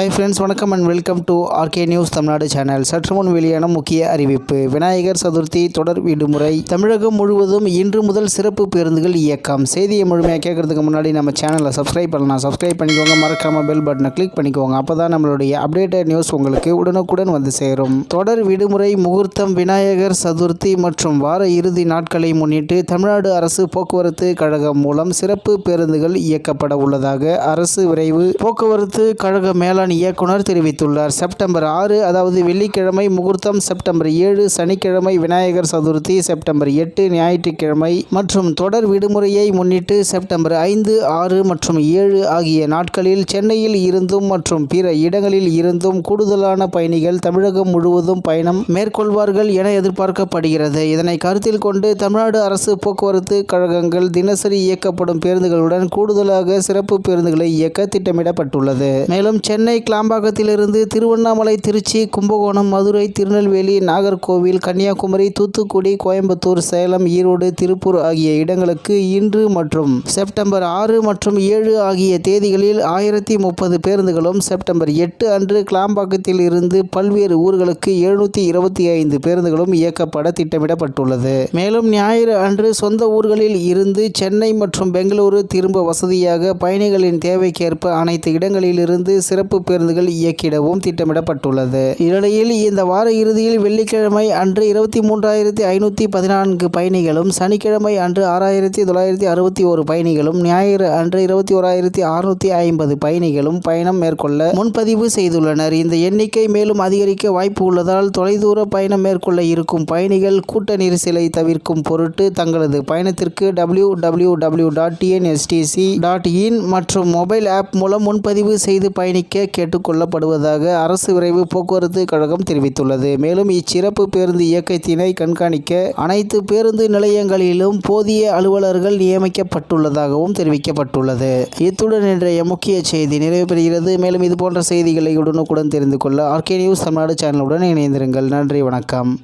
Hi friends வணக்கம் and welcome to RK news Tamil Nadu channel சற்று முன் வெளியான முக்கிய அறிவிப்பு. விநாயகர் சதுர்த்தி தொடர் விடுமுறை. தமிழகம் முழுவதும் இன்று முதல் சிறப்பு பேருந்துகள் இயக்கம். செய்தியை முழுமையாக கேட்கறதுக்கு முன்னாடி நம்ம சேனலை சப்ஸ்கிரைப் பண்ணலாம். சப்ஸ்கிரைப் பண்ணிக்கோங்க. மறக்காம பெல் பட்டனை கிளிக் பண்ணிக்கோங்க. அப்போ தான் நம்மளுடைய அப்டேட்டட் நியூஸ் உங்களுக்கு உடனுக்குடன் வந்து சேரும். தொடர் விடுமுறை முகூர்த்தம் விநாயகர் சதுர்த்தி மற்றும் வார இறுதி நாட்களை முன்னிட்டு தமிழ்நாடு அரசு போக்குவரத்து கழகம் மூலம் சிறப்பு பேருந்துகள் இயக்கப்பட உள்ளதாக அரசு விரைவு போக்குவரத்து கழக மேலாண் இயக்குனர் தெரிவித்துள்ளார். செப்டம்பர் ஆறு அதாவது வெள்ளிக்கிழமை முகூர்த்தம் செப்டம்பர் ஏழு சனிக்கிழமை விநாயகர் சதுர்த்தி செப்டம்பர் எட்டு ஞாயிற்றுக்கிழமை மற்றும் தொடர் விடுமுறையை முன்னிட்டு செப்டம்பர் ஐந்து ஆறு மற்றும் ஏழு ஆகிய நாட்களில் சென்னையில் இருந்தும் மற்றும் பிற இடங்களில் இருந்தும் கூடுதலான பயணிகள் தமிழகம் முழுவதும் பயணம் மேற்கொள்வார்கள் என எதிர்பார்க்கப்படுகிறது. இதனை கருத்தில் கொண்டு தமிழ்நாடு அரசு போக்குவரத்து கழகங்கள் தினசரி இயக்கப்படும் பேருந்துகளுடன் கூடுதலாக சிறப்பு பேருந்துகளை இயக்க திட்டமிடப்பட்டுள்ளது. மேலும் சென்னை கிளாம்பாக்கத்திலிருந்து திருவண்ணாமலை திருச்சி கும்பகோணம் மதுரை திருநெல்வேலி நாகர்கோவில் கன்னியாகுமரி தூத்துக்குடி கோயம்புத்தூர் சேலம் ஈரோடு திருப்பூர் ஆகிய இடங்களுக்கு இன்று மற்றும் செப்டம்பர் ஆறு மற்றும் ஏழு ஆகிய தேதிகளில் ஆயிரத்தி முப்பது பேருந்துகளும் செப்டம்பர் எட்டு அன்று கிளாம்பாக்கத்தில் இருந்து பல்வேறு ஊர்களுக்கு எழுநூற்றி இருபத்தி ஐந்து பேருந்துகளும் இயக்கப்பட திட்டமிடப்பட்டுள்ளது. மேலும் ஞாயிறு அன்று சொந்த ஊர்களில் இருந்து சென்னை மற்றும் பெங்களூரு திரும்ப வசதியாக பயணிகளின் தேவைக்கேற்ப அனைத்து இடங்களிலிருந்து சிறப்பு பேருந்துகள் இயக்கிடவும் திட்டமிடப்பட்டுள்ளது. இந்நிலையில் இந்த வார இறுதியில் வெள்ளிக்கிழமை அன்று இருபத்தி மூன்றாயிரத்தி ஐநூற்றி பதினான்கு பயணிகளும் சனிக்கிழமை அன்று ஆறாயிரத்தி தொள்ளாயிரத்தி அறுபத்தி ஒரு பயணிகளும் ஞாயிறு அன்று இருபத்தி ஓராயிரத்தி அறுநூற்றி ஐம்பது பயணிகளும் பயணம் மேற்கொள்ள முன்பதிவு செய்துள்ளனர். இந்த எண்ணிக்கை மேலும் அதிகரிக்க வாய்ப்பு உள்ளதால் தொலைதூர பயணம் மேற்கொள்ள இருக்கும் பயணிகள் கூட்ட நெரிசலை தவிர்க்கும் பொருட்டு தங்களது பயணத்திற்கு W W W dot TNSTC dot in மற்றும் மொபைல் ஆப் மூலம் முன்பதிவு செய்து பயணிக்க கேட்டுக்கொள்ளப்படுவதாக அரசு விரைவு போக்குவரத்து கழகம் தெரிவித்துள்ளது. மேலும் இச்சிறப்பு பேருந்து இயக்கத்தினை கண்காணிக்க அனைத்து பேருந்து நிலையங்களிலும் போதிய அலுவலர்கள் நியமிக்கப்பட்டுள்ளதாகவும் தெரிவிக்கப்பட்டுள்ளது. இத்துடன் இன்றைய முக்கிய செய்தி நிறைவு பெறுகிறது. மேலும் இது போன்ற செய்திகளை உடனுக்குடன் தெரிந்து கொள்ள ஆர்கே நியூஸ் தமிழ்நாடு சேனலுடன் இணைந்திருங்கள். நன்றி வணக்கம்.